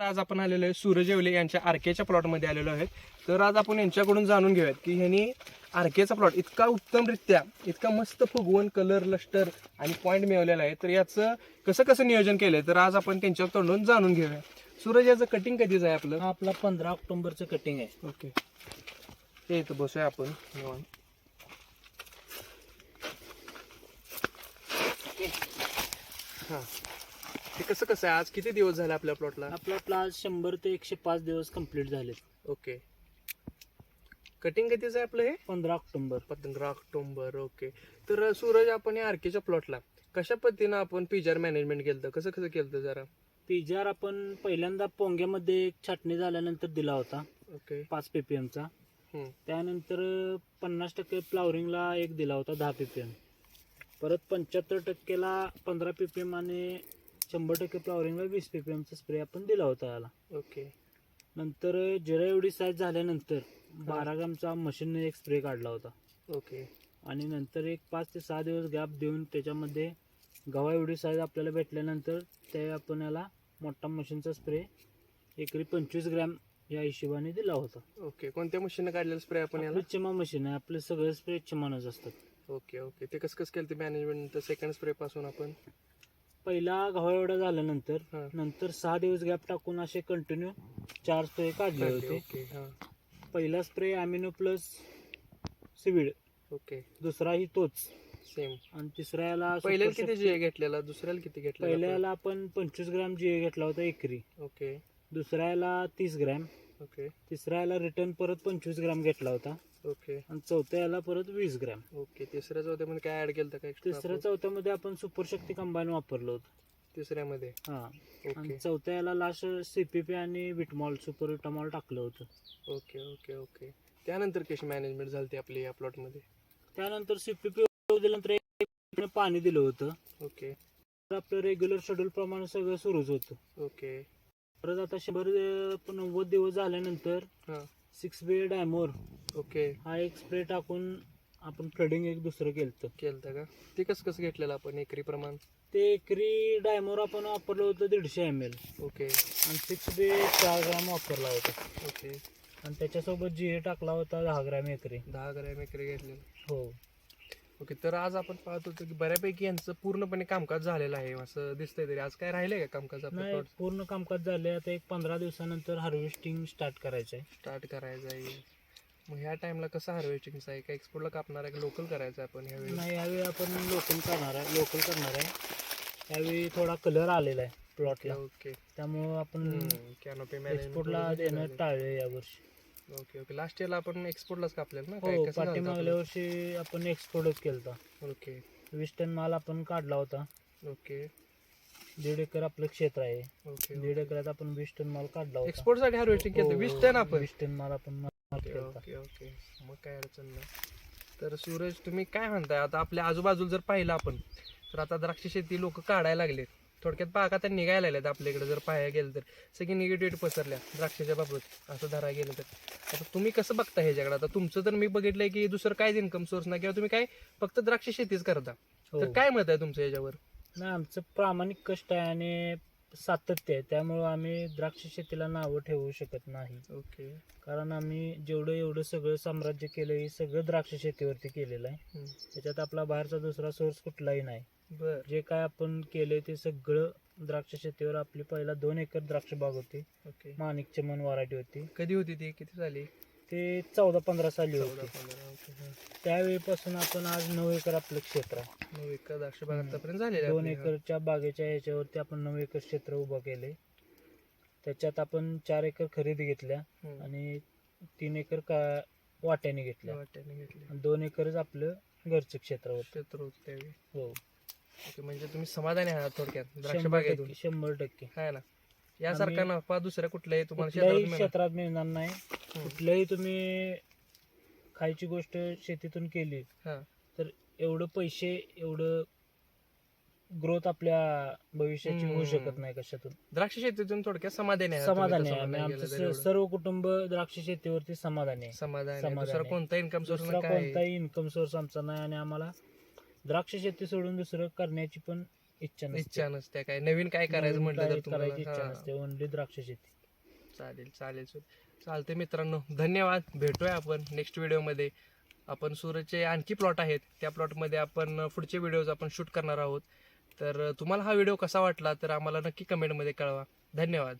आज आपण आलेलो आहे सूरज येवले यांच्या आरकेच्या प्लॉटमध्ये आलेलो आहेत तर आज आपण यांच्याकडून जाणून घेऊयात की ह्यांनी आरकेचा प्लॉट इतका उत्तमरित्या इतका मस्त फुगवून कलर लस्टर आणि पॉईंट मिळवलेला आहे. तर याचं कसं कसं नियोजन केलंय? तर आज आपण त्यांच्या तोंडून जाणून घेऊया. सूरज याचं कटिंग कधीच आहे आपलं? हा आपला पंधरा ऑक्टोबरचं कटिंग आहे. ओके. ते इथं बसूया आपण निवांत. हां ते कसं कसं आहे? आज किती दिवस झाले आपल्या प्लॉटला आपला प्लास शंभर ते एकशे पाच दिवस कंप्लीट झालेत. ओके कटिंग कधीच आहे आपलं हे? पंधरा ऑक्टोबर. पंधरा ऑक्टोबर ओके तर सूरज आपण या आरकेच्या प्लॉटला कशा पद्धतीनं आपण पिजर मॅनेजमेंट केलं कसं कसं केलं जरा? पिजार आपण पहिल्यांदा पोंग्यामध्ये एक छाटणी झाल्यानंतर दिला होता. ओके पाच पीपीएमचा हम्म. त्यानंतर पन्नास टक्के फ्लावरिंगला एक दिला होता दहा पीपीएम परत पंच्याहत्तर टक्केला पंधरा पीपीएम आणि शंभर टक्के फ्लावरिंगला वीस पीपीएमचा स्प्रे आपण दिला होता याला. ओके. नंतर जिरा एवढी साईज झाल्यानंतर बारा ग्रामचा मशीनने एक स्प्रे काढला होता. ओके. आणि नंतर एक पाच ते सहा दिवस गॅप देऊन त्याच्यामध्ये गव्हा एवढी साईज आपल्याला भेटल्यानंतर ते आपण याला मोठा मशीनचा स्प्रे एकरी पंचवीस ग्रॅम या हिशोबाने दिला होता. ओके. कोणत्या मशीननं काढलेलं स्प्रे आपण याला? आपली चिमा मशीन आहे. आपले सगळे स्प्रे चिमानच असतात. Okay okay. ते कसं कसं केलं ते मॅनेजमेंट सेकंड स्प्रे पासून आपण? पहिला गव्हा एवढा झाल्यानंतर हां. नंतर सहा दिवस गॅप टाकून असे कंटिन्यू चार स्प्रे काढले होते. ओके हां. पहिला spray amino plus seaweed okay. दुसरा ही तोच. सेम आणि तिसरा याला पहिल्याला किती जी घेतलेला? दुसऱ्याला किती घेतलेला पहिल्याला आपण पंचवीस ग्रॅम जी घेतला होता एकरी? ओके. दुसऱ्याला तीस ग्रॅम. ओके तिसऱ्या याला रिटर्न परत पंचवीस ग्रॅम घेतला होता. ओके आणि चौथ्या याला परत वीस ग्रॅम. ओके तिसऱ्या चौथ्यामध्ये काय ऍड केलं का extra तिसऱ्या? चौथ्यामध्ये आपण सुपर शक्ती कंबाईन वापरलं होतं. तिसऱ्यामध्ये? हा. आणि चौथ्या याला लास्ट सीपीपी आणि विटमॉल सुपर विटामॉल टाकलं होतं. ओके ओके ओके त्यानंतर कशी मॅनेजमेंट झाली आपली या प्लॉटमध्ये त्यानंतर सीपीपी दिल्यानंतर एक पाणी दिलं होतं. ओके आपलं रेग्युलर शेड्यूल प्रमाणे सगळं सुरूच होतं. ओके परत आता शंभर अं, नव्वद दिवस झाल्यानंतर हां. सिक्स बी डायमोर ओके. हा एक स्प्रे टाकून आपण फ्लडिंग एक दुसरं केलं केलं का? ते कसं कसं घेतलेलं आपण एकरी प्रमाण? ते एकरी डायमोर आपण वापरलं होतं दीडशे एम एल ओके. आणि सिक्स बी चार ग्राम वापरला होता. ओके. आणि त्याच्यासोबत जी टाकला होता दहा ग्राम एकरी. दहा ग्रॅम एकरी घेतलेलं. हो. ओके तर आज आपण पाहत होतो की बऱ्यापैकी यांचं पूर्णपणे कामकाज झालेलं आहे असं दिसतंय तरी. आज काय राहिलंय का कामकाज नाही पूर्ण कामकाज झाले आता एक पंधरा दिवसानंतर हार्वेस्टिंग स्टार्ट करायचं आहे स्टार्ट करायचं आहे. मग ह्या टाइमला कसं हार्वेस्टिंगचं आहे? का एक्सपोर्टला कापणार आहे का? लोकल करायचं आहे आपण ह्यावेळी? नाही यावेळी आपण लोकल करणार आहे. लोकल करणार आहे. यावेळी थोडा कलर आलेला आहे प्लॉटला ओके त्यामुळं आपण कॅनोपी एक्सपोर्टला देणं टाळले यावर्षी. Okay okay. लास्ट इयरला आपण एक्सपोर्टलाच कापलेलं ना? काय हो कसं झालं पाठीमागल्या वर्षी आपण एक्सपोर्टच केला आपलं? ओके. वीस टन माल आपण काढला होता. ओके. दीड एकर आपलं क्षेत्र आहे. ओके दीड एकरात आपण वीस टन माल काढला होता. एक्सपोर्टसाठी हार्वेस्टिंग केलं हो, वीस टन आपण? वीस टन माल आपण माल ओके. Okay okay. मग काय अडचण नाही. तर सूरज तुम्ही काय म्हणताय? आता आपल्या आजूबाजूला जर पाहिलं आपण तर आता द्राक्ष शेती लोक काढायला लागले थोडक्यात बागा तर निघायला लागल्यात आपल्याकडे जर पाहायला गेलं तर. सगळी निगेटिव्हिटी पसरल्या द्राक्षाच्या बाबत असं धरायला गेलं तर. आता तुम्ही कसं बघता ह्याच्याकडे? आता तुमचं तर मी बघितलंय की दुसरं काहीच इन्कम सोर्स नाही किंवा तुम्ही काय फक्त द्राक्ष शेतीच करता. हो. तर काय मत आहे तुमचं याच्यावर नाही आमचं प्रामाणिक कष्ट आहे आणि सातत्य आहे. त्यामुळं आम्ही द्राक्ष शेतीला नावं ठेवू शकत नाही. ओके. कारण आम्ही जेवढं एवढं सगळं साम्राज्य केलं हे सगळं द्राक्ष शेतीवरती केलेलं आहे. त्याच्यात आपला बाहेरचा दुसरा सोर्स कुठलाही नाही. बर. जे काय आपण केले ते सगळं द्राक्ष शेतीवर आपली पहिला दोन एकर द्राक्ष बाग होती. ओके. माणिक चमन वराठी होती. कधी होती ती? किती झाली ते चौदा पंधरा साली होती. त्यावेळीपासून आपण आज नऊ एकर आपलं क्षेत्र आहे. नऊ एकर द्राक्ष बाग आतापर्यंत झालेली आहे दोन आपली. एकरच्या बागेच्या ह्याच्यावरती आपण नऊ एकर क्षेत्र उभं केले. त्याच्यात आपण चार एकर खरेदी घेतल्या हम्म. आणि तीन एकर का वाट्याने घेतल्या. वाट्याने घेतली आणि दोन एकरच आपलं घरचं क्षेत्र होतं. क्षेत्र होतं त्यावेळी हो. ओके म्हणजे तुम्ही समाधानी आहात थोडक्यात द्राक्ष शंभर बागेतून. टक्के शंभर टक्के. ना. यासारखा नफा दुसऱ्या कुठल्याही तुम्हाला कुठल्याही शेतात मिळणार? क्षेत्रात मिळणार नाही. कुठल्याही तुम्ही खायची गोष्ट शेतीतून केली हा. तर एवढं पैसे एवढं ग्रोथ आपल्या भविष्याची होऊ हम्म. शकत नाही कशातून. द्राक्ष शेतीतून थोडक्यात समाधानी आहे. समाधानी आहे. आम्ही आमचं सर्व कुटुंब द्राक्ष शेतीवरती समाधानी आहे. समाधानी आहे. समाधानी दुसरा आहे. कोणता इन्कम सोर्स दुसरा काय कोणताही इन्कम सोर्स आमचा नाही आणि आम्हाला द्राक्ष शेती सोडून दुसरं करण्याची पण इच्छा नसते. इच्छा नसते काय? नवीन काय करायचं नवीन म्हटलं तर तुम्हाला? करायची इच्छा हा. नसते. ओनली द्राक्ष शेती. चालेल चालेल. सर चालते मित्रांनो धन्यवाद. भेटूया आपण नेक्स्ट व्हिडिओमध्ये आपण सूरजचे आणखी प्लॉट आहेत. त्या प्लॉटमध्ये आपण पुढचे व्हिडिओज आपण शूट करणार आहोत. तर तुम्हाला हा व्हिडिओ कसा वाटला तर आम्हाला नक्की कमेंटमध्ये कळवा. धन्यवाद.